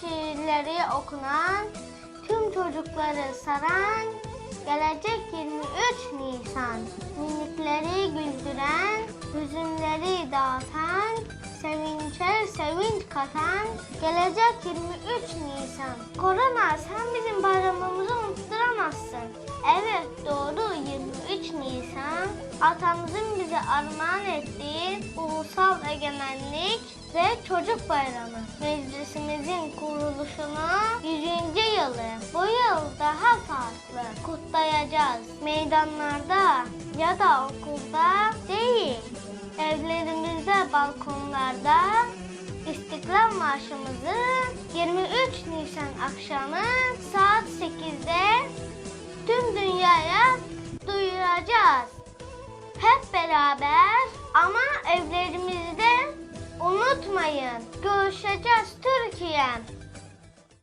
şiirleri okunan, tüm çocukları saran, gelecek 23 Nisan. Minikleri güldüren, hüzünleri dağıtan, sevinçe sevinç katan, gelecek 23 Nisan. Korona sen bizim bayramımızı unutturamazsın. Evet doğru 23 Nisan atamızın armağan ettiği ulusal egemenlik ve çocuk bayramı. Meclisimizin kuruluşunun 100. yılı. Bu yıl daha farklı kutlayacağız. Meydanlarda ya da okulda değil. Evlerimizde, balkonlarda İstiklal Marşımızı 23 Nisan akşamı beraber ama evlerimizde unutmayın. Görüşeceğiz Türkiye.